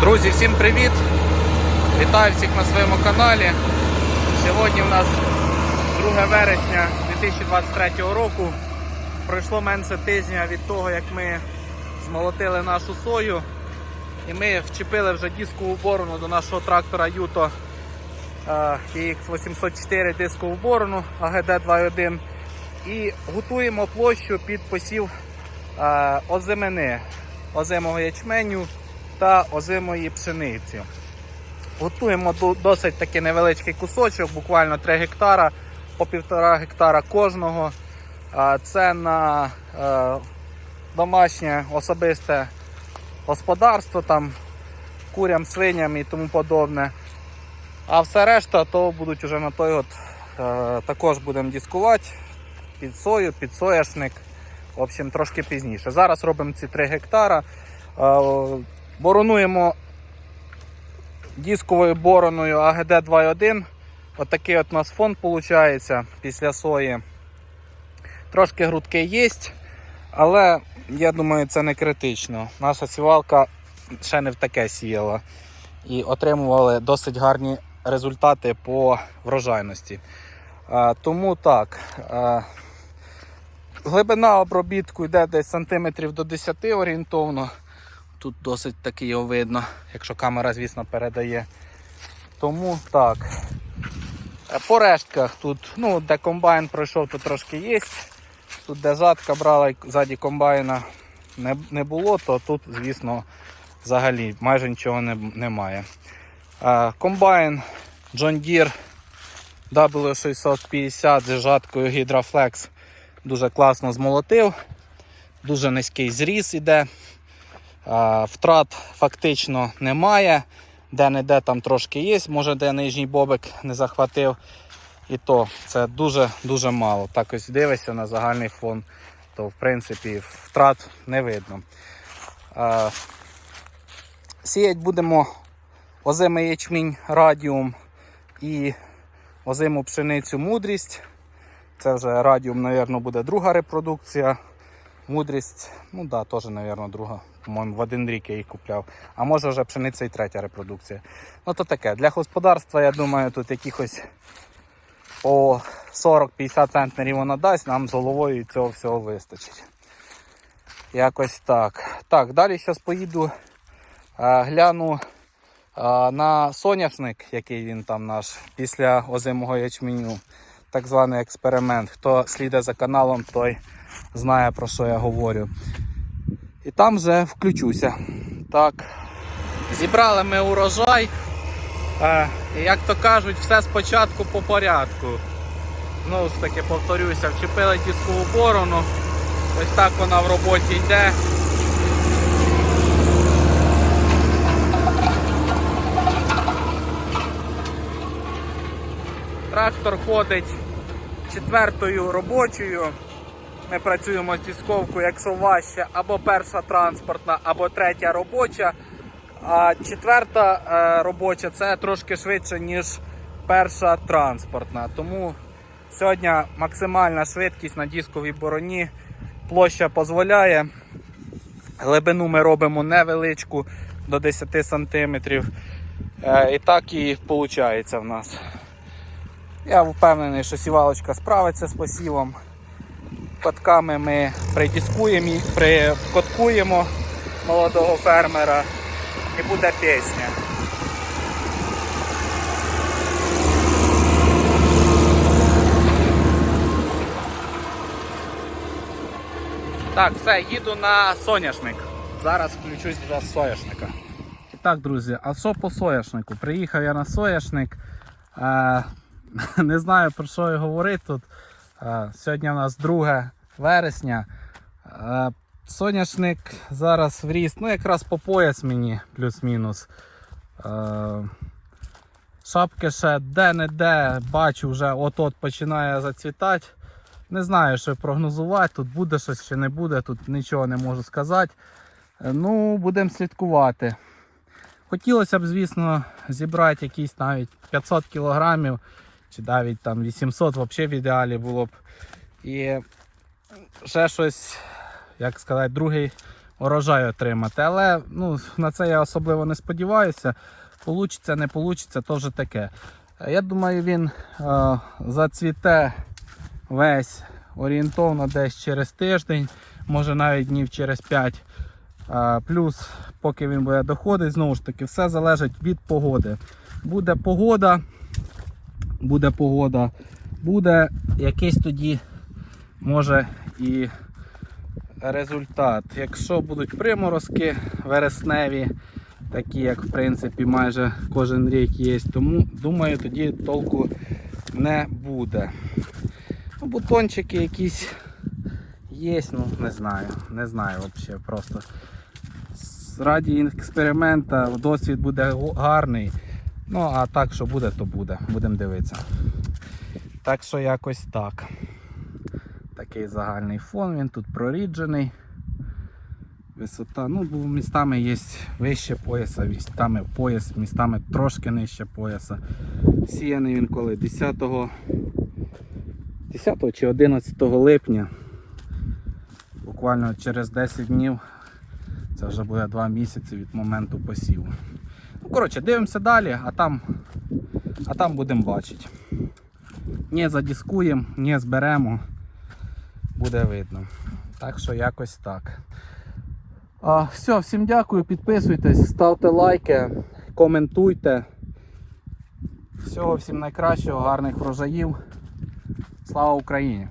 Друзі, всім привіт! Вітаю всіх на своєму каналі. Сьогодні у нас 2 вересня 2023 року. Пройшло менше тижня від того, як ми змолотили нашу сою. І ми вчепили вже дискову борону до нашого трактора Юто X804 дискову борону АГД 2.1 і готуємо площу під посів е, озимини, озимого ячменю та озимої пшениці. Готуємо досить таки невеличкий кусочок, буквально 3 гектара, по 1,5 гектара кожного. Це на е, домашнє особисте господарство, там курям, свиням і тому подобне. А все решта то будуть уже на той от е, також будемо дискувати під сою, під соняшник. В общем, трошки пізніше. Зараз робимо ці 3 гектара. Боронуємо дисковою бороною АГД 2.1. Отакий от у нас фон виходить після сої. Трошки грудки є, але я думаю, це не критично. Наша сівалка ще не в таке сіяла. І отримували досить гарні результати по врожайності. Тому так. Глибина обробітку йде десь сантиметрів до 10 орієнтовно. Тут досить таки його видно, якщо камера, звісно, передає. Тому так. Е, По рештках тут, ну, де комбайн пройшов, то трошки є. Тут, де жатка брала і ззаді комбайна не, не було, то тут, звісно, взагалі майже нічого не, немає. Е, Комбайн John Deere W650 з жаткою Hydroflex дуже класно змолотив. Дуже низький зріз іде. А, Втрат фактично немає. Де-не-де там трошки є, може де нижній бобик не захватив. І то це дуже-дуже мало. Так ось дивишся на загальний фон, то в принципі втрат не видно. А, Сіять будемо озимий ячмінь радіум і озиму пшеницю мудрість. Це вже радіум, мабуть, буде друга репродукція. Мудрість, ну да, теж, мабуть, друга. По-моєму, в один рік я її купляв. А може вже пшениця і третя репродукція. Ну то таке. Для господарства, я думаю, тут якихось по 40-50 центнерів вона дасть, нам з головою цього всього вистачить. Якось так. Так, далі зараз поїду, е, гляну е, на соняшник, який він там наш, після озимого ячменю. Так званий експеримент. Хто слідує за каналом, той знає про що я говорю. І там вже включуся. Так. Зібрали ми урожай. І як то кажуть, все спочатку по порядку. Знову ж таки повторюся, вчепили дискову борону. Ось так вона в роботі йде. Трактор ходить четвертою робочою. Ми працюємо з дисковкою, якщо важче, або перша транспортна, або третя робоча. А четверта е, робоча це трошки швидше, ніж перша транспортна. Тому сьогодні максимальна швидкість на дисковій бороні. Площа дозволяє. Глибину ми робимо невеличку до 10 см. І так і виходить в нас. Я впевнений, що сівалочка справиться з посівом. Котками ми придіскуємо, і прикоткуємо молодого фермера і буде пісня. Так, все, їду на соняшник. Зараз включусь до соняшника. Так, друзі, а що по соняшнику? Приїхав я на соняшник. Е, не знаю про що і говорити тут. Е, Сьогодні у нас 2 вересня. Е, Соняшник зараз вріс, ну якраз по пояс мені плюс-мінус. Е, Шапки ще де-не-де бачу вже от-от починає зацвітати. Не знаю, що прогнозувати, тут буде щось чи не буде, тут нічого не можу сказати. Е, Ну, будемо слідкувати. Хотілося б, звісно, зібрати якісь навіть 500 кілограмів чи навіть там 800 взагалі в ідеалі було б. І ще щось, як сказати, другий урожай отримати. Але ну, на це я особливо не сподіваюся. Получиться, не получиться, то вже таке. Я думаю, він е, зацвіте весь орієнтовно десь через тиждень, може навіть днів через 5. А, плюс, поки він буде доходити, знову ж таки, все залежить від погоди. Буде погода, буде погода, буде якийсь тоді, може, і результат. Якщо будуть приморозки вересневі, такі як в принципі майже кожен рік є, тому думаю, тоді толку не буде. Ну, бутончики якісь є, ну не знаю, не знаю взагалі просто. Раді експеримента досвід буде гарний. Ну, а так, що буде, то буде. Будемо дивитися. Так що якось так. Такий загальний фон, він тут проріджений. Висота, ну, бо містами є вище пояса, містами пояс, містами трошки нижче пояса. Сіяний він коли 10 10 чи 11 липня. Буквально через 10 днів. Це вже буде 2 місяці від моменту посіву. Ну, коротше, дивимося далі, а там, а там будемо бачити. Не задіскуємо, не зберемо, буде видно. Так що якось так. А, все, всім дякую, підписуйтесь, ставте лайки, коментуйте. Всього всім найкращого, гарних врожаїв. Слава Україні!